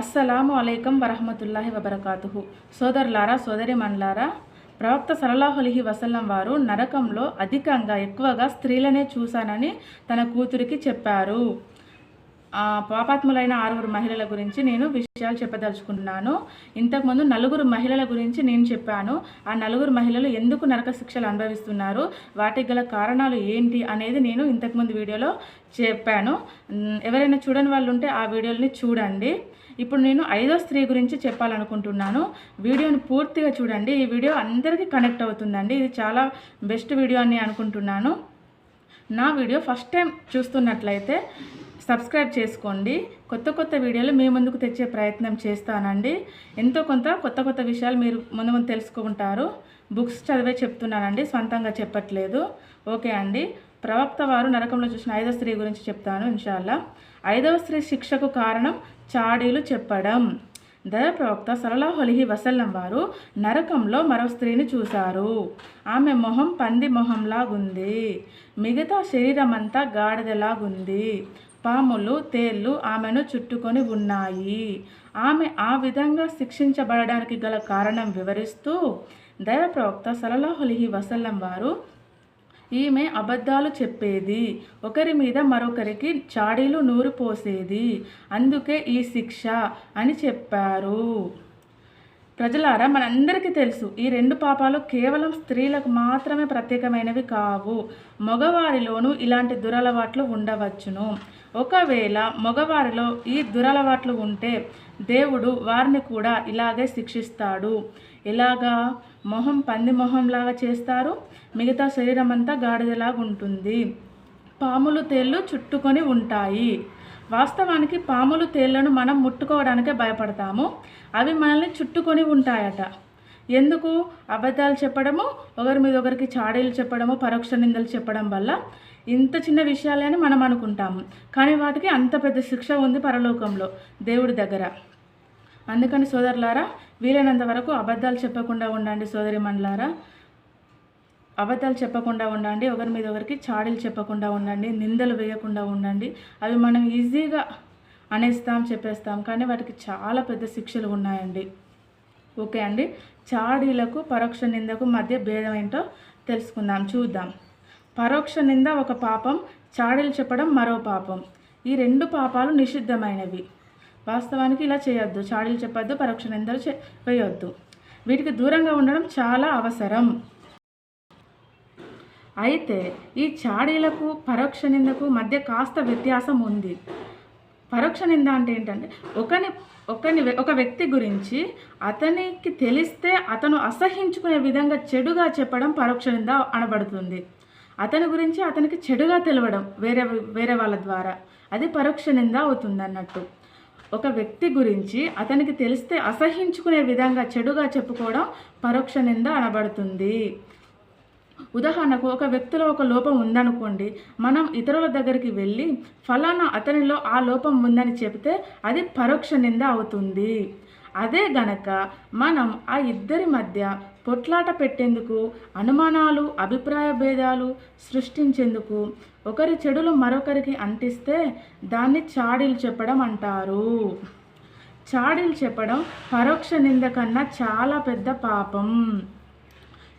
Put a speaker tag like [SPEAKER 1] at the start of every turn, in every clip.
[SPEAKER 1] అస్సలాము అలైకం వరహమతుల్లాహి వబర్కాతుహు. సోదరులారా సోదరి మన్లారా ప్రవక్త సలలాహులిహి వసల్లం వారు నరకంలో అధికంగా ఎక్కువగా స్త్రీలనే చూశానని తన కూతురికి చెప్పారు. పాపాత్ములైన ఆరుగురు మహిళల గురించి నేను విషయాలు చెప్పదలుచుకుంటున్నాను ఇంతకుముందు నలుగురు మహిళల గురించి నేను చెప్పాను. ఆ నలుగురు మహిళలు ఎందుకు నరక శిక్షలు అనుభవిస్తున్నారు? వాటికి గల కారణాలు ఏంటి అనేది నేను ఇంతకుముందు వీడియోలో చెప్పాను. ఎవరైనా చూడని వాళ్ళు ఉంటే ఆ వీడియోని చూడండి. ఇప్పుడు నేను ఐదో స్త్రీ గురించి చెప్పాలనుకుంటున్నాను. వీడియోని పూర్తిగా చూడండి. ఈ వీడియో అందరికీ కనెక్ట్ అవుతుందండి. ఇది చాలా బెస్ట్ వీడియో అని అనుకుంటున్నాను. నా వీడియో ఫస్ట్ టైం చూస్తున్నట్లయితే సబ్స్క్రైబ్ చేసుకోండి. కొత్త కొత్త వీడియోలు మీ ముందుకు తెచ్చే ప్రయత్నం చేస్తానండి. ఎంతో కొంత కొత్త కొత్త విషయాలు మీరు ముందు ముందు తెలుసుకుంటారు. బుక్స్ చదివే చెప్తున్నానండి. సొంతంగా చెప్పట్లేదు. ఓకే అండి. ప్రవక్త వారు నరకంలో చూసిన ఐదవ స్త్రీ గురించి చెప్తాను ఇన్షాల్లా. ఐదవ స్త్రీ శిక్షకు కారణం చాడీలు చెప్పడం. దయ ప్రవక్త సలలాహొలిహి వసల్లం వారు నరకంలో మరో స్త్రీని చూశారు. ఆమె మొహం పంది మొహంలాగుంది. మిగతా శరీరం అంతా గాడిదలాగుంది. పాములు తేళ్ళు ఆమెను చుట్టుకొని ఉన్నాయి. ఆమె ఆ విధంగా శిక్షించబడడానికి గల కారణం వివరిస్తూ దైవ ప్రవక్త సలలాహులిహి వసల్లం వారు ఈమె అబద్ధాలు చెప్పేది. ఒకరి మీద మరొకరికి చాడీలు నూరు పోసేది. అందుకే ఈ శిక్ష అని చెప్పారు. ప్రజలారా మనందరికీ తెలుసు ఈ రెండు పాపాలు కేవలం స్త్రీలకు మాత్రమే ప్రత్యేకమైనవి కావు. మగవారిలోనూ ఇలాంటి దురలవాట్లు ఉండవచ్చును. ఒకవేళ మగవారిలో ఈ దురలవాట్లు ఉంటే దేవుడు వారిని కూడా ఇలాగే శిక్షిస్తాడు. ఎలాగా మొహం పంది మొహంలాగా చేస్తారు మిగతా శరీరం అంతా గాడిదలాగా ఉంటుంది పాములు తేళ్ళు చుట్టుకొని ఉంటాయి. వాస్తవానికి పాములు తేళ్ళను మనం ముట్టుకోవడానికే భయపడతాము. అవి మనల్ని చుట్టుకొని ఉంటాయట. ఎందుకు? అబద్ధాలు చెప్పడము ఒకరి మీద ఒకరికి చాడీలు చెప్పడము పరోక్ష నిందలు చెప్పడం వల్ల ఇంత చిన్న విషయాలే అని మనం అనుకుంటాము. కానీ వాటికి అంత పెద్ద శిక్ష ఉంది పరలోకంలో దేవుడి దగ్గర. అందుకని సోదరులారా వీలైనంత వరకు అబద్ధాలు చెప్పకుండా ఉండండి సోదరి మండలారా అబద్ధాలు చెప్పకుండా ఉండండి ఒకరి మీద ఒకరికి చాడీలు చెప్పకుండా ఉండండి నిందలు వేయకుండా ఉండండి. అవి మనం ఈజీగా అనేస్తాం చెప్పేస్తాం కానీ వాటికి చాలా పెద్ద శిక్షలు ఉన్నాయండి. ఓకే అండి? చాడీలకు పరోక్ష నిందకు మధ్య భేదం ఏంటో తెలుసుకుందాం చూద్దాం. పరోక్ష నింద ఒక పాపం చాడీలు చెప్పడం మరో పాపం. ఈ రెండు పాపాలు నిషిద్ధమైనవి. వాస్తవానికి ఇలా చేయొద్దు. చాడీలు చెప్పొద్దు పరోక్ష నిందలు చే వేయొద్దు. వీటికి దూరంగా ఉండడం చాలా అవసరం. అయితే ఈ చాడీలకు పరోక్ష నిందకు మధ్య కాస్త వ్యత్యాసం ఉంది. పరోక్ష నింద అంటే ఏంటంటే ఒకని ఒకని ఒక వ్యక్తి గురించి అతనికి తెలిస్తే అతను అసహించుకునే విధంగా చెడుగా చెప్పడం పరోక్ష నింద అనబడుతుంది. అతని గురించి అతనికి చెడుగా తెలవడం వేరే వేరే వాళ్ళ ద్వారా. అది పరోక్ష నింద అవుతుంది అన్నట్టు ఒక వ్యక్తి గురించి అతనికి తెలిస్తే అసహించుకునే విధంగా చెడుగా చెప్పుకోవడం పరోక్ష నింద అనబడుతుంది. ఉదాహరణకు ఒక వ్యక్తిలో ఒక లోపం ఉందనుకోండి. మనం ఇతరుల దగ్గరికి వెళ్ళి ఫలానా అతనిలో ఆ లోపం ఉందని చెబితే అది పరోక్ష నింద అవుతుంది. అదే గనక మనం ఆ ఇద్దరి మధ్య పొట్లాట పెట్టేందుకు అనుమానాలు అభిప్రాయ భేదాలు సృష్టించేందుకు ఒకరి చెడులు మరొకరికి అంటిస్తే దాన్ని చాడీలు చెప్పడం అంటారు. చాడీలు చెప్పడం పరోక్ష నింద కన్నా చాలా పెద్ద పాపం.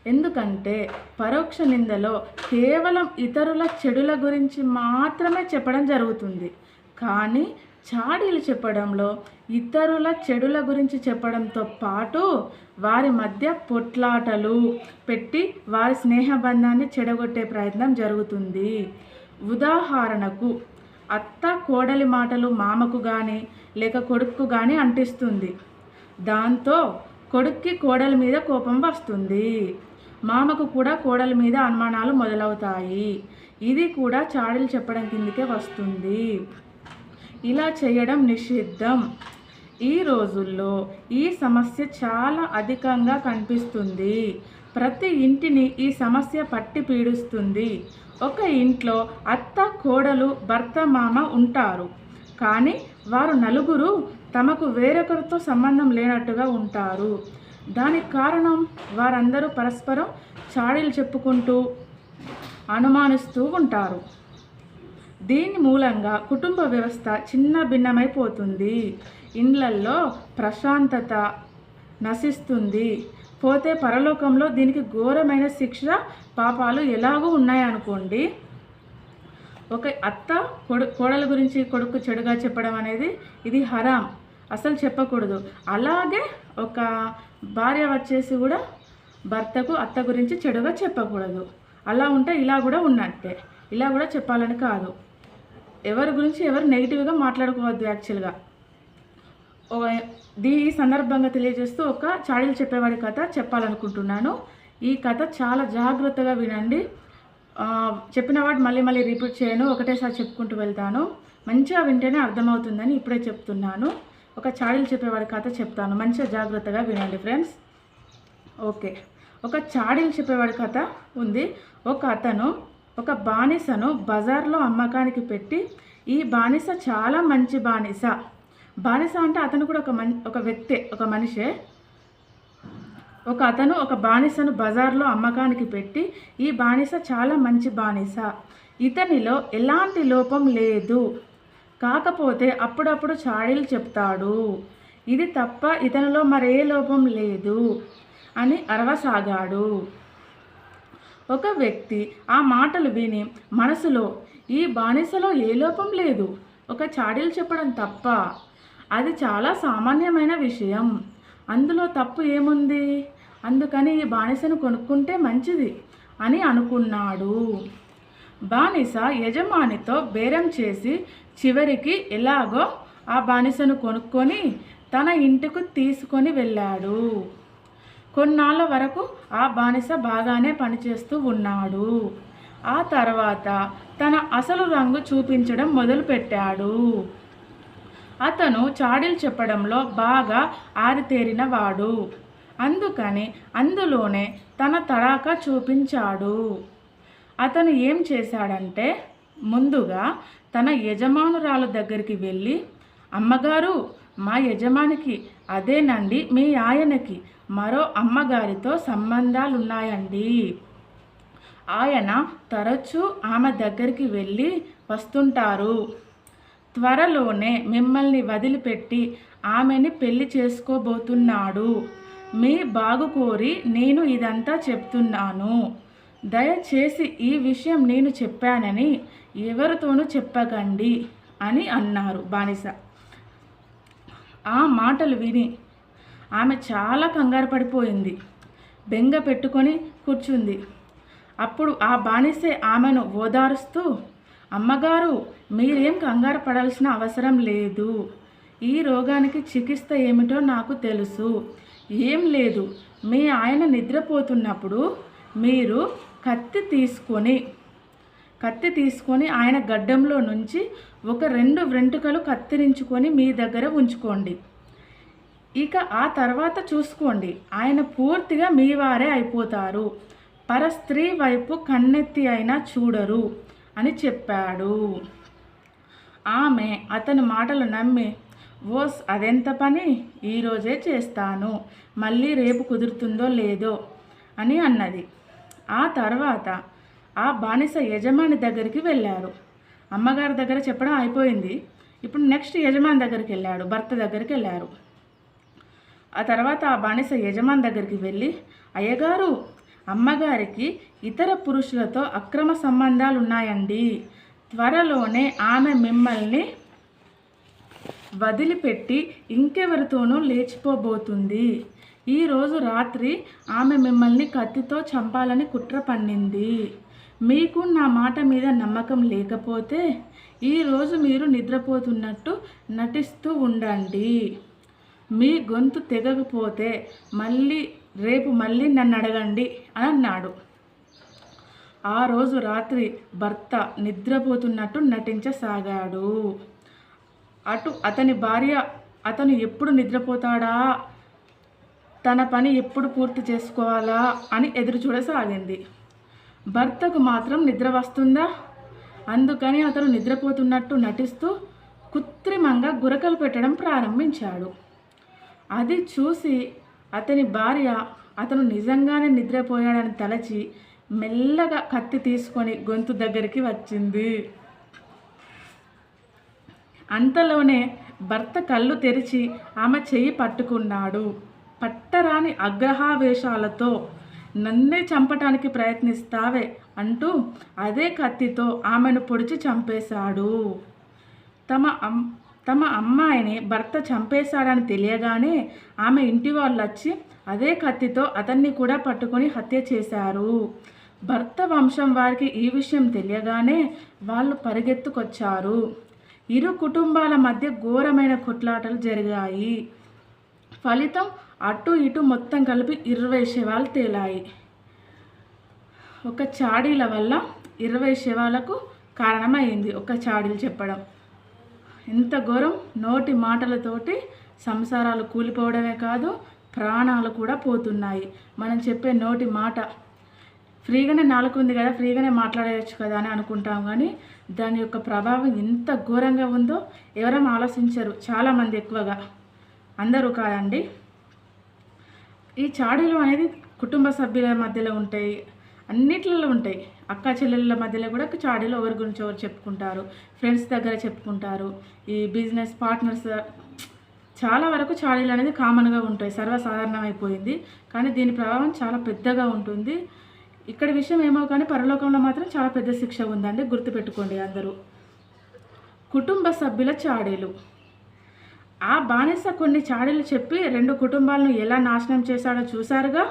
[SPEAKER 1] ఎందుకంటే పరోక్ష నిందలో కేవలం ఇతరుల చెడుల గురించి మాత్రమే చెప్పడం జరుగుతుంది. కానీ చాడీలు చెప్పడంలో ఇతరుల చెడుల గురించి చెప్పడంతో పాటు వారి మధ్య పొట్లాటలు పెట్టి వారి స్నేహబంధాన్ని చెడగొట్టే ప్రయత్నం జరుగుతుంది. ఉదాహరణకు అత్త కోడలి మాటలు మామకు కానీ లేక కొడుకు కానీ అంటిస్తుంది. దాంతో కొడుక్కి కోడలి మీద కోపం వస్తుంది. మామకు కూడా కోడలి మీద అనుమానాలు మొదలవుతాయి. ఇది కూడా చాడీలు చెప్పడం కిందకే వస్తుంది. ఇలా చేయడం నిషిద్ధం. ఈ రోజుల్లో ఈ సమస్య చాలా అధికంగా కనిపిస్తుంది. ప్రతి ఇంటిని ఈ సమస్య పట్టి పీడిస్తుంది. ఒక ఇంట్లో అత్త కోడలు భర్త మామ ఉంటారు. కానీ వారు నలుగురు తమకు వేరొకరితో సంబంధం లేనట్టుగా ఉంటారు. దానికి కారణం వారందరూ పరస్పరం చాడీలు చెప్పుకుంటూ అనుమానిస్తూ ఉంటారు. దీని మూలంగా కుటుంబ వ్యవస్థ చిన్న భిన్నమైపోతుంది. ఇండ్లల్లో ప్రశాంతత నశిస్తుంది. పోతే పరలోకంలో దీనికి ఘోరమైన శిక్ష పాపాలు ఎలాగూ ఉన్నాయనుకోండి. ఒక అత్త కొడు కోడల గురించి కొడుకు చెడుగా చెప్పడం అనేది ఇది హరాం. అసలు చెప్పకూడదు. అలాగే ఒక భార్య వచ్చేసి కూడా భర్తకు అత్త గురించి చెడుగా చెప్పకూడదు. అలా ఉంటే ఇలా కూడా ఉన్నట్టే. ఇలా కూడా చెప్పాలని కాదు. ఎవరి గురించి ఎవరు నెగిటివ్గా మాట్లాడుకోవద్దు యాక్చువల్గా ఓ- దీ సందర్భంగా తెలియజేస్తూ ఒక చాడీలు చెప్పేవాడి కథ చెప్పాలనుకుంటున్నాను. ఈ కథ చాలా జాగ్రత్తగా వినండి. చెప్పినవాడు చెప్పిన మళ్ళీ మళ్ళీ రిపీట్ చేయను ఒకటేసారి చెప్పుకుంటూ వెళ్తాను. మంచిగా వింటేనే అర్థమవుతుందని ఇప్పుడే చెప్తున్నాను. ఒక చాడీలు చెప్పేవాడి కథ చెప్తాను. మంచిగా జాగ్రత్తగా వినండి ఫ్రెండ్స్ ఓకే. ఒక చాడీలు చెప్పేవాడి కథ ఉంది. ఒక అతను ఒక బానిసను బజార్లో అమ్మకానికి పెట్టి ఈ బానిస చాలా మంచి బానిస. బానిస అంటే అతను కూడా ఒక మన్ ఒక వ్యక్తే ఒక మనిషే. ఒక అతను ఒక బానిసను బజార్లో అమ్మకానికి పెట్టి ఈ బానిస చాలా మంచి బానిస. ఇతనిలో ఎలాంటి లోపం లేదు. కాకపోతే అప్పుడప్పుడు చాడీలు చెప్తాడు. ఇది తప్ప ఇతనిలో మరే లోపం లేదు అని అరవసాగాడు. ఒక వ్యక్తి ఆ మాటలు విని మనసులో ఈ బానిసలో ఏ లోపం లేదు? ఒక చాడీలు చెప్పడం తప్ప. అది చాలా సామాన్యమైన విషయం. అందులో తప్పు ఏముంది? అందుకని ఈ బానిసను కొనుక్కుంటే మంచిది అని అనుకున్నాడు. బానిస యజమానితో బేరం చేసి చివరికి ఎలాగో ఆ బానిసను కొనుక్కొని తన ఇంటికి తీసుకొని వెళ్ళాడు. కొన్నాళ్ళ వరకు ఆ బానిస బాగానే పనిచేస్తూ ఉన్నాడు. ఆ తర్వాత తన అసలు రంగు చూపించడం మొదలుపెట్టాడు. అతను చాడీలు చెప్పడంలో బాగా ఆరితేరిన వాడు అందుకని అందులోనే తన తడాక చూపించాడు. అతను ఏం చేశాడంటే ముందుగా తన యజమానురాలు దగ్గరికి వెళ్ళి అమ్మగారు మా యజమానికి అదేనండి మీ ఆయనకి మరో అమ్మగారితో సంబంధాలున్నాయండి. ఆయన తరచూ ఆమె దగ్గరికి వెళ్ళి వస్తుంటారు. త్వరలోనే మిమ్మల్ని వదిలిపెట్టి ఆమెని పెళ్ళి చేసుకోబోతున్నాడు. మీ బాగు కోరి నేను ఇదంతా చెప్తున్నాను. దయచేసి ఈ విషయం నేను చెప్పానని ఎవరితోనూ చెప్పకండి అని అన్నారు బానిస. ఆ మాటలు విని ఆమె చాలా కంగారు పడిపోయింది. బెంగ పెట్టుకొని కూర్చుంది. అప్పుడు ఆ బానిసే ఆమెను ఓదారుస్తూ అమ్మగారు మీరేం కంగారు పడాల్సిన అవసరం లేదు. ఈ రోగానికి చికిత్స ఏమిటో నాకు తెలుసు. ఏం లేదు. మీ ఆయన నిద్రపోతున్నప్పుడు మీరు కత్తి తీసుకొని కత్తి తీసుకొని ఆయన గడ్డంలో నుంచి ఒక రెండు వెంట్రుకలు కత్తిరించుకొని మీ దగ్గర ఉంచుకోండి. ఇక ఆ తర్వాత చూసుకోండి. ఆయన పూర్తిగా మీ వారే అయిపోతారు. పర స్త్రీ వైపు కన్నెత్తి అయినా చూడరు అని చెప్పాడు. ఆమె అతని మాటలు నమ్మి ఓస్ అదెంత పని? ఈరోజే చేస్తాను. మళ్ళీ రేపు కుదురుతుందో లేదో అని అన్నది. ఆ తర్వాత ఆ బానిస యజమాని దగ్గరికి వెళ్ళారు. అమ్మగారి దగ్గర చెప్పడం అయిపోయింది. ఇప్పుడు నెక్స్ట్ యజమాని దగ్గరికి వెళ్ళాడు భర్త దగ్గరికి వెళ్ళారు. ఆ తర్వాత ఆ బానిస యజమాని దగ్గరికి వెళ్ళి అయ్యగారు అమ్మగారికి ఇతర పురుషులతో అక్రమ సంబంధాలు ఉన్నాయండి త్వరలోనే ఆమె మిమ్మల్ని వదిలిపెట్టి ఇంకెవరితోనూ లేచిపోబోతుంది. ఈరోజు రాత్రి ఆమె మిమ్మల్ని కత్తితో చంపాలని కుట్ర పన్నింది. మీకు నా మాట మీద నమ్మకం లేకపోతే ఈరోజు మీరు నిద్రపోతున్నట్టు నటిస్తూ ఉండండి. మీ గొంతు తెగకపోతే మళ్ళీ రేపు మళ్ళీ నన్ను అడగండి అని అన్నాడు. ఆ రోజు రాత్రి భర్త నిద్రపోతున్నట్టు నటించసాగాడు. అటు అతని భార్య అతను ఎప్పుడు నిద్రపోతాడా? తన పని ఎప్పుడు పూర్తి చేసుకోవాలా? అని ఎదురు చూడసాగింది. భర్తకు మాత్రం నిద్ర వస్తుందా? అందుకని అతను నిద్రపోతున్నట్టు నటిస్తూ కృత్రిమంగా గురకలు పెట్టడం ప్రారంభించాడు. అది చూసి అతని భార్య అతను నిజంగానే నిద్రపోయాడని తలచి మెల్లగా కత్తి తీసుకొని గొంతు దగ్గరికి వచ్చింది. అంతలోనే భర్త కళ్ళు తెరిచి ఆమె చెయ్యి పట్టుకున్నాడు. పట్టరాని అగ్రహావేశాలతో నన్నే చంపటానికి ప్రయత్నిస్తావే అంటూ అదే కత్తితో ఆమెను పొడిచి చంపేశాడు. తమ తమ అమ్మాయిని భర్త చంపేశాడని తెలియగానే ఆమె ఇంటి వాళ్ళు వచ్చి అదే కత్తితో అతన్ని కూడా పట్టుకొని హత్య చేశారు. భర్త వంశం వారికి ఈ విషయం తెలియగానే వాళ్ళు పరిగెత్తుకొచ్చారు. ఇరు కుటుంబాల మధ్య ఘోరమైన కొట్లాటలు జరిగాయి. ఫలితం అటు ఇటు మొత్తం కలిపి ఇరవై శవాలు తేలాయి. ఒక చాడీల వల్ల ఇరవై శవాలకు కారణమైంది ఒక చాడీలు చెప్పడం. ఎంత ఘోరం నోటి మాటలతోటి సంసారాలు కూలిపోవడమే కాదు ప్రాణాలు కూడా పోతున్నాయి. మనం చెప్పే నోటి మాట. ఫ్రీగానే నాలుగు ఉంది కదా ఫ్రీగానే మాట్లాడవచ్చు కదా అని అనుకుంటాం కానీ దాని యొక్క ప్రభావం ఎంత ఘోరంగా ఉందో ఎవరైనా ఆలోచించరు. చాలామంది ఎక్కువగా. అందరూ కాదండి. ఈ చాడీలు అనేది కుటుంబ సభ్యుల మధ్యలో ఉంటాయి. అన్నిట్లలో ఉంటాయి. అక్క చెల్లెళ్ళ మధ్యలో కూడా చాడీలు ఎవరి గురించి ఎవరు చెప్పుకుంటారు. ఫ్రెండ్స్ దగ్గర చెప్పుకుంటారు. ఈ బిజినెస్ పార్ట్నర్స్ చాలా వరకు చాడీలు అనేది కామన్గా ఉంటాయి. సర్వసాధారణమైపోయింది. కానీ దీని ప్రభావం చాలా పెద్దగా ఉంటుంది. ఇక్కడ విషయం ఏమో కానీ పరలోకంలో మాత్రం చాలా పెద్ద శిక్ష ఉందండి. గుర్తుపెట్టుకోండి అందరూ. కుటుంబ సభ్యుల చాడీలు. ఆ బానిస కొన్ని చాడీలు చెప్పి రెండు కుటుంబాలను ఎలా నాశనం చేశాడో చూశారుగా?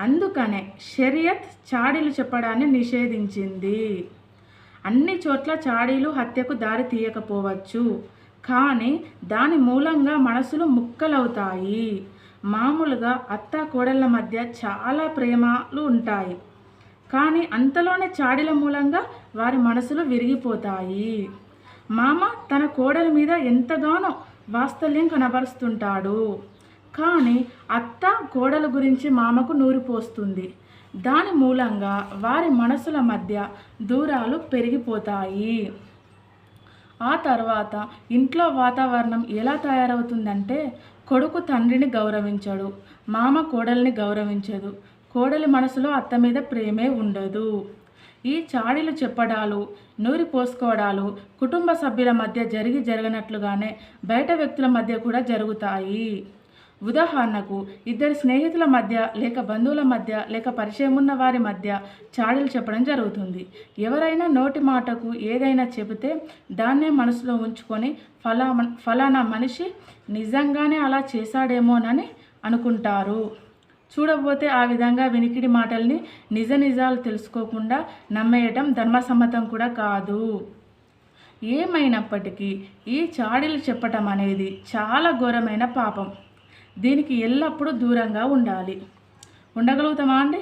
[SPEAKER 1] అందుకనే షరియత్ చాడీలు చెప్పడాన్ని నిషేధించింది. అన్ని చోట్ల చాడీలు హత్యకు దారి తీయకపోవచ్చు. కానీ దాని మూలంగా మనసులు ముక్కలవుతాయి. మామూలుగా అత్త కోడళ్ళ మధ్య చాలా ప్రేమలు ఉంటాయి. కానీ అంతలోనే చాడీల మూలంగా వారి మనసులు విరిగిపోతాయి. మామ తన కోడల మీద ఎంతగానో వాత్సల్యం కనబరుస్తుంటాడు. కానీ అత్త కోడల గురించి మామకు నూరిపోస్తుంది దాని మూలంగా వారి మనసుల మధ్య దూరాలు పెరిగిపోతాయి. ఆ తర్వాత ఇంట్లో వాతావరణం ఎలా తయారవుతుందంటే కొడుకు తండ్రిని గౌరవించడు మామ కోడల్ని గౌరవించదు కోడలి మనసులో అత్త మీద ప్రేమే ఉండదు. ఈ చాడీలు చెప్పడాలు నూరి పోసుకోవడాలు కుటుంబ సభ్యుల మధ్య జరిగి జరగనట్లుగానే బయట వ్యక్తుల మధ్య కూడా జరుగుతాయి. ఉదాహరణకు ఇద్దరు స్నేహితుల మధ్య లేక బంధువుల మధ్య లేక పరిచయం ఉన్న వారి మధ్య చాడీలు చెప్పడం జరుగుతుంది. ఎవరైనా నోటి మాటకు ఏదైనా చెబితే దాన్నే మనసులో ఉంచుకొని ఫలా ఫలానా మనిషి నిజంగానే అలా చేశాడేమోనని అనుకుంటారు. చూడబోతే ఆ విధంగా వినికిడి మాటల్ని నిజ నిజాలు తెలుసుకోకుండా నమ్మేయటం ధర్మసమ్మతం కూడా కాదు. ఏమైనప్పటికీ ఈ చాడీలు చెప్పటం అనేది చాలా ఘోరమైన పాపం. దీనికి ఎల్లప్పుడూ దూరంగా ఉండాలి. ఉండగలుగుతామా అండి?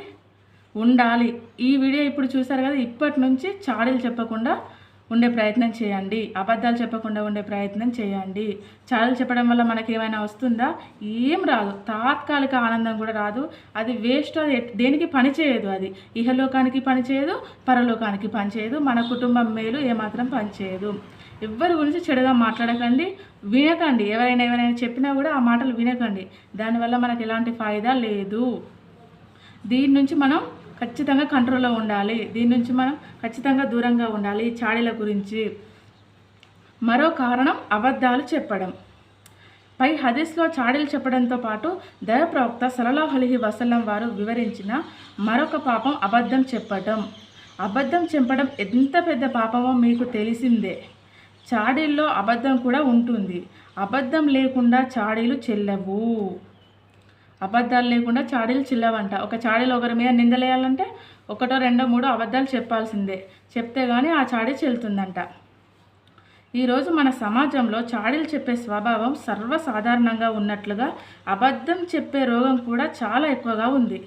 [SPEAKER 1] ఉండాలి. ఈ వీడియో ఇప్పుడు చూసారు కదా ఇప్పటి నుంచి చాడీలు చెప్పకుండా ఉండే ప్రయత్నం చేయండి. అబద్ధాలు చెప్పకుండా ఉండే ప్రయత్నం చేయండి. చాడీలు చెప్పడం వల్ల మనకి ఏమైనా వస్తుందా? ఏం రాదు. తాత్కాలిక ఆనందం కూడా రాదు. అది వేస్ట్ అది దేనికి పని చేయదు అది. ఇహలోకానికి పని చేయదు పరలోకానికి పనిచేయదు మన కుటుంబం మేలు ఏమాత్రం పనిచేయదు ఎవరి ఎవ్వరి గురించి చెడుగా మాట్లాడకండి వినకండి. ఎవరైనా ఎవరైనా చెప్పినా కూడా ఆ మాటలు వినకండి. దానివల్ల మనకు ఎలాంటి ఫాయిదా లేదు. దీని నుంచి మనం ఖచ్చితంగా కంట్రోల్లో ఉండాలి. దీని నుంచి మనం ఖచ్చితంగా దూరంగా ఉండాలి చాడీల గురించి. మరో కారణం అబద్ధాలు చెప్పడం. పై హదీస్లో చాడీలు చెప్పడంతో పాటు దయ ప్రవక్త సలలాహు అలీహి వసల్లం వారు వివరించిన మరొక పాపం అబద్ధం చెప్పడం. అబద్ధం చెప్పడం ఎంత పెద్ద పాపమో మీకు తెలిసిందే. చాడీల్లో అబద్ధం కూడా ఉంటుంది. అబద్ధం లేకుండా చాడీలు చెల్లవు. అబద్ధాలు లేకుండా చాడీలు చిల్లవంట. ఒక చాడీలు ఒకరి మీద నిందలేయాలంటే ఒకటో రెండో మూడో అబద్ధాలు చెప్పాల్సిందే. చెప్తే కానీ ఆ చాడీ చెల్లుతుందంట. ఈరోజు మన సమాజంలో చాడీలు చెప్పే స్వభావం సర్వసాధారణంగా ఉన్నట్లుగా అబద్ధం చెప్పే రోగం కూడా చాలా ఎక్కువగా ఉంది.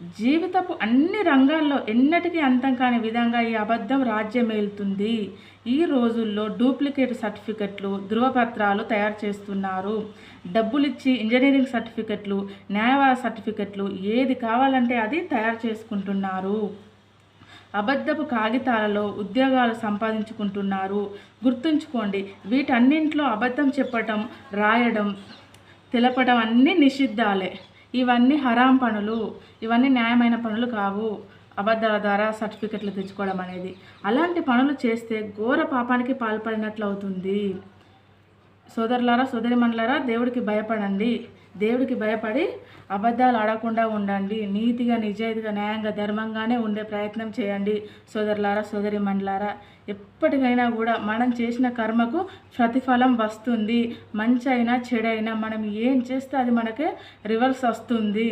[SPEAKER 1] జీవితపు అన్ని రంగాల్లో ఎన్నటికీ అంతం కాని విధంగా ఈ అబద్ధం రాజ్యమేలుతుంది ఈ రోజుల్లో డూప్లికేట్ సర్టిఫికెట్లు ధృవపత్రాలు తయారు చేస్తున్నారు. డబ్బులిచ్చి ఇంజనీరింగ్ సర్టిఫికెట్లు న్యాయవాద సర్టిఫికెట్లు ఏది కావాలంటే అది తయారు చేసుకుంటున్నారు. అబద్ధపు కాగితాలలో ఉద్యోగాలు సంపాదించుకుంటున్నారు. గుర్తుంచుకోండి వీటన్నింటిలో అబద్ధం చెప్పటం రాయడం తెలపడం అన్నీ నిషిద్ధాలే. ఇవన్నీ హరాం పనులు ఇవన్నీ న్యాయమైన పనులు కావు. అబద్ధాల ద్వారా సర్టిఫికెట్లు తెచ్చుకోవడం అనేది. అలాంటి పనులు చేస్తే ఘోర పాపానికి పాల్పడినట్లు అవుతుంది సోదరులారా సోదరిమణులారా దేవుడికి భయపడండి. దేవుడికి భయపడి అబద్ధాలు ఆడకుండా ఉండండి. నీతిగా నిజాయితీగా న్యాయంగా ధర్మంగానే ఉండే ప్రయత్నం చేయండి. సోదరులారా సోదరి మండలారా ఎప్పటికైనా కూడా మనం చేసిన కర్మకు ప్రతిఫలం వస్తుంది. మంచి అయినా చెడైనా మనం ఏం చేస్తే అది మనకే రివర్స్ వస్తుంది.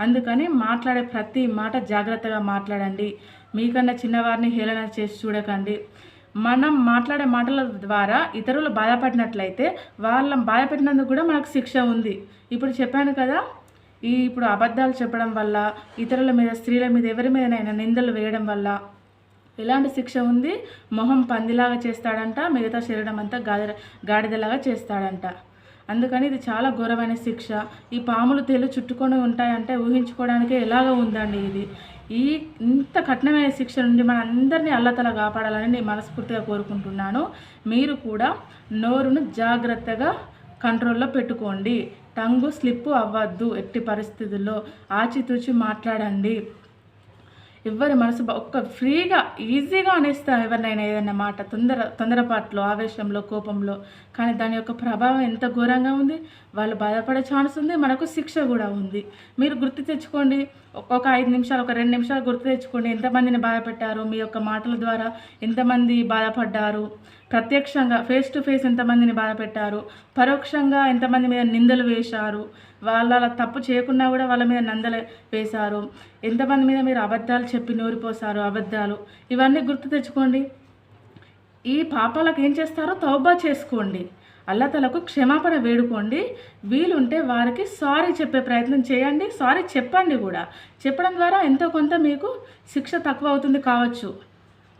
[SPEAKER 1] అందుకని మాట్లాడే ప్రతి మాట జాగ్రత్తగా మాట్లాడండి. మీకన్నా చిన్నవారిని హేళన చేసి చూడకండి. మనం మాట్లాడే మాటల ద్వారా ఇతరులు బాధపడినట్లయితే వాళ్ళని బాధపెట్టినందుకు కూడా మనకు శిక్ష ఉంది. ఇప్పుడు చెప్పాను కదా ఈ ఇప్పుడు అబద్ధాలు చెప్పడం వల్ల ఇతరుల మీద స్త్రీల మీద ఎవరి మీదనైనా నిందలు వేయడం వల్ల ఎలాంటి శిక్ష ఉంది? మొహం పందిలాగా చేస్తాడంట మిగతా శరీరం అంతా గాడిద గాడిదలాగా చేస్తాడంట. అందుకని ఇది చాలా ఘోరమైన శిక్ష. ఈ పాములు తేలు చుట్టుకొని ఉంటాయంటే ఊహించుకోవడానికే ఎలాగ ఉందండి ఇది? ఈ ఇంత కఠినమైన శిక్ష నుండి మన అందరినీ అల్లతల కాపాడాలని నేను మనస్ఫూర్తిగా కోరుకుంటున్నాను. మీరు కూడా నోరును జాగ్రత్తగా కంట్రోల్లో పెట్టుకోండి. టంగు స్లిప్ అవ్వద్దు ఎట్టి పరిస్థితుల్లో. ఆచితూచి మాట్లాడండి. ఎవరి మనసు బ- ఒక్క ఫ్రీగా ఈజీగా అనేస్తాం ఎవరినైనా ఏదైనా మాట. తొందర తొందరపాట్లో ఆవేశంలో కోపంలో. కానీ దాని యొక్క ప్రభావం ఎంత ఘోరంగా ఉంది వాళ్ళు బాధపడే ఛాన్స్ ఉంది మనకు శిక్ష కూడా ఉంది. మీరు గుర్తు తెచ్చుకోండి ఒక్కొక్క ఐదు నిమిషాలు ఒక రెండు నిమిషాలు గుర్తు తెచ్చుకోండి. ఎంతమందిని బాధపెట్టారు? మీ యొక్క మాటల ద్వారా ఎంతమంది బాధపడ్డారు? ప్రత్యక్షంగా ఫేస్ టు ఫేస్ ఎంతమందిని బాధపెట్టారు? పరోక్షంగా ఎంతమంది మీద నిందలు వేశారు? వాళ్ళ అలా తప్పు చేయకున్నా కూడా వాళ్ళ మీద నందలు వేశారు. ఎంతమంది మీద మీరు అబద్ధాలు చెప్పి నూరిపోసారు అబద్ధాలు. ఇవన్నీ గుర్తు తెచ్చుకోండి. ఈ పాపాలకు ఏం చేస్తారో తౌబా చేసుకోండి. అల్లతలకు క్షమాపణ వేడుకోండి. వీలుంటే వారికి సారీ చెప్పే ప్రయత్నం చేయండి. సారీ చెప్పండి కూడా. చెప్పడం ద్వారా ఎంతో కొంత మీకు శిక్ష తక్కువ అవుతుంది కావచ్చు.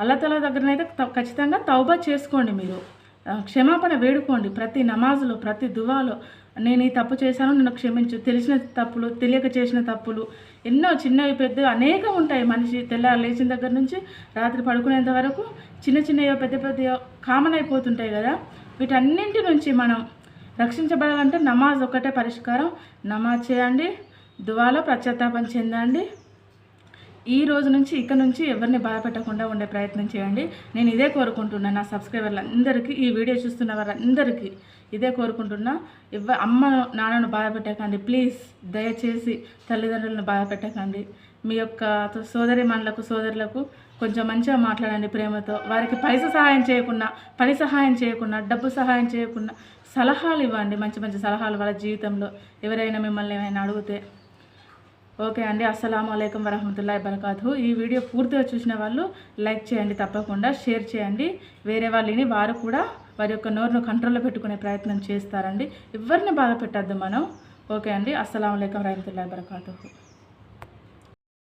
[SPEAKER 1] అల్లతల దగ్గరనైతే త- ఖచ్చితంగా తౌబా చేసుకోండి మీరు. క్షమాపణ వేడుకోండి. ప్రతి నమాజులో ప్రతి దువాలో నేను ఈ తప్పు చేశాను నన్ను క్షమించు. తెలిసిన తప్పులు తెలియక చేసిన తప్పులు ఎన్నో చిన్నవి పెద్ద అనేకం ఉంటాయి. మనిషి తెల్లారి లేచిన దగ్గర నుంచి రాత్రి పడుకునేంత వరకు చిన్న చిన్నయో పెద్ద పెద్దయో కామన్ అయిపోతుంటాయి కదా. వీటన్నింటి నుంచి మనం రక్షించబడాలంటే నమాజ్ ఒక్కటే పరిష్కారం. నమాజ్ చేయండి దువాలో పశ్చాత్తాపం చెందండి. ఈ రోజు నుంచి ఇక నుంచి ఎవరిని బాధపెట్టకుండా ఉండే ప్రయత్నం చేయండి. నేను ఇదే కోరుకుంటున్నాను నా సబ్స్క్రైబర్లందరికీ ఈ వీడియో చూస్తున్న వారందరికీ ఇదే కోరుకుంటున్నా. ఇవ్వ అమ్మ నాన్నను బాధ పెట్టకండి ప్లీజ్. దయచేసి తల్లిదండ్రులను బాధ పెట్టకండి మీ యొక్క సోదరి మనలకు సోదరులకు కొంచెం మంచిగా మాట్లాడండి ప్రేమతో. వారికి పైస సహాయం చేయకుండా పని సహాయం చేయకుండా డబ్బు సహాయం చేయకుండా సలహాలు ఇవ్వండి. మంచి మంచి సలహాలు వాళ్ళ జీవితంలో. ఎవరైనా మిమ్మల్ని ఏమైనా అడిగితే. ఓకే అండి. అస్సలం అయికం వరహమతుల్లా వబర్కాతు ఈ వీడియో పూర్తిగా చూసిన వాళ్ళు లైక్ చేయండి తప్పకుండా షేర్ చేయండి. వేరే వాళ్ళని వారు కూడా వారి యొక్క నోరును కంట్రోల్లో పెట్టుకునే ప్రయత్నం చేస్తారండి. ఎవరిని బాధ పెట్టద్దు మనం. ఓకే అండి. అస్సలం అయికం వరహమతుల్లా వబర్కాతు